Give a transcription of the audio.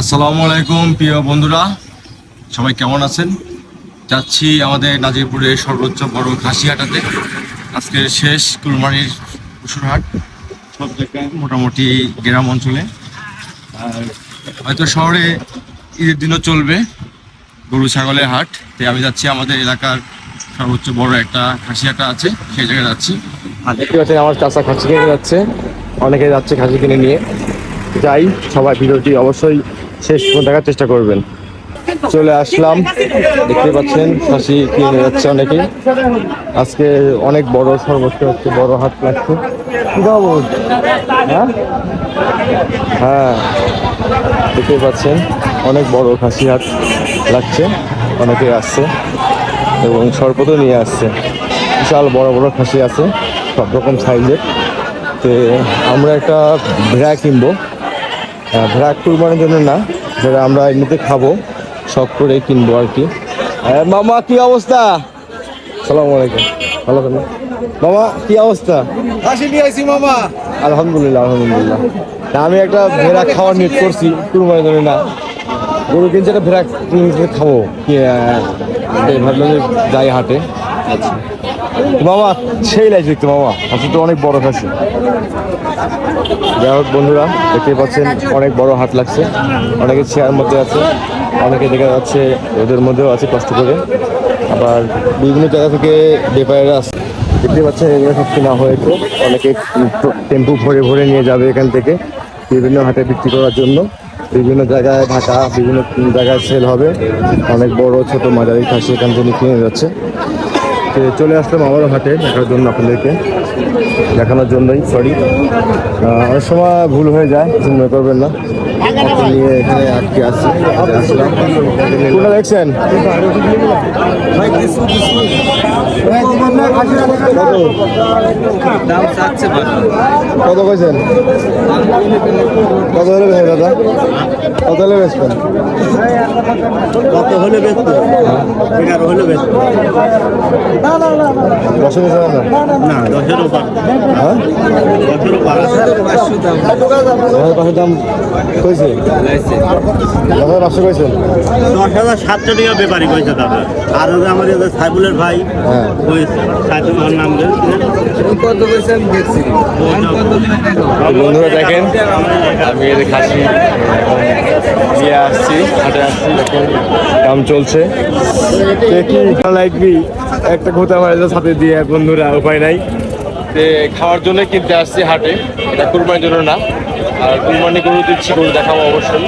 আসসালামু আলাইকুম, প্রিয় বন্ধুরা। সবাই কেমন আছেন? যাচ্ছি আমাদের নাজিরপুরের সর্বোচ্চ বড় খাসিহাটাতে আজকে শেষ কুরবানির পশুরহাট সব জায়গায় মোটামুটি গ্রাম অঞ্চলে। আর হয়তো শহরে ঈদের দিনও চলবে, গরু ছাগলের হাট। তাই আমি যাচ্ছি, আমাদের এলাকার সর্বোচ্চ বড় একটা খাসিহাটা আছে, সেই জায়গায় যাচ্ছি। আর দেখতে পাচ্ছেন, আমার চাষা খাসি কিনে যাচ্ছে। অনেকে যাচ্ছে খাসি কিনে নিয়ে। যাই, সবাই ভিডিওটি অবশ্যই শেষ দেখার চেষ্টা করবেন। চলে আসলাম। দেখতে পাচ্ছেন খাসি কিনে যাচ্ছে অনেকে আজকে অনেক বড়, সর্বোচ্চ হচ্ছে বড় হাত লাগছে। হ্যাঁ? হ্যাঁ। দেখতে পাচ্ছেন, অনেক বড় খাসি হাট লাগছে। অনেকে আসছে এবং সর্বত নিয়ে আসছে। বিশাল বড় বড় খাসি আছে, সব রকম সাইজের। তো আমরা একটা ভেড়া কিনবো। ভেড়া কুরবানির জন্য না যেটা আমরা এমনিতে খাব শখ করে কিনবো আর কি। মামা কি অবস্থা? সালাম আলাইকুম। ভালো আছেন? মামা কি অবস্থা? হাসি নিয়ে আইছি মামা। আলহামদুলিল্লাহ আলহামদুলিল্লাহ। আমি একটা ভেড়া খাওয়ার নিয়োগ করছি কুরবানির জন্য না। গরু কিনছে একটা ভেড়া খাব। ভাবলাম যাই হাটে। আচ্ছা। মামা, সেই লাগছে দেখতে মামা। খাসি তো অনেক বড় খাসি যাই হোক বন্ধুরা দেখতে পাচ্ছেন, অনেক বড় হাট লাগছে। অনেকে চেয়ার মধ্যে আছে, অনেকে দেখা যাচ্ছে ওদের মধ্যেও আছে কষ্ট করে। আবার বিভিন্ন জায়গা থেকে ব্যাপারীরা আসছে দেখতে পাচ্ছেন, এগুলো সব কেনা হয়েছে অনেকে টেম্পু ভরে ভরে নিয়ে যাবে এখান থেকে বিভিন্ন হাটে বিক্রি করার জন্য। বিভিন্ন জায়গায় ঢাকা বিভিন্ন জায়গায় সেল হবে। অনেক বড়, ছোট মাঝারি খাসি এখান থেকে কিনে যাচ্ছে। চলে আসলাম আমারও হাটে দেখার জন্য আপনাদেরকে। দেখানোর জন্যই সরি অনেক সময় ভুল হয়ে যায় কিছু মনে করবেন না। নিয়ে এখানে আটকে আসছি আসলাম কোনটা দেখছেন? কত কইছেন? কত হলে বেচবেন দাদা? কত হলে বেচবেন? কত হলে বেচতো এগারো হলে বেচতো দশে বেচবেন না না দশের ওপর হ্যাঁ? দশের ওপর পাঁচশো দাম। দশের দাম কইছে? দশের পাঁচশো কইছেন? দশ হাজার সাতশো টাকা ব্যাপারই কইছে দাদা। আর এই সাইবুলের ভাই হ্যাঁ। বন্ধুরা দেখেন, আমি যে খাসি নিয়ে আসছি, হাটে আসছি, দেখেন কাম চলছে। কি লাগবি? একটা ঘোতা মারা সাথে দিয়ে বন্ধুরা, উপায় নাই। খাওয়ার জন্য কিনতে আসছি হাটে, এটা কুরবানির জন্য না। আর কুরবানি গরু দিচ্ছি গরু দেখাবো অবশ্যই।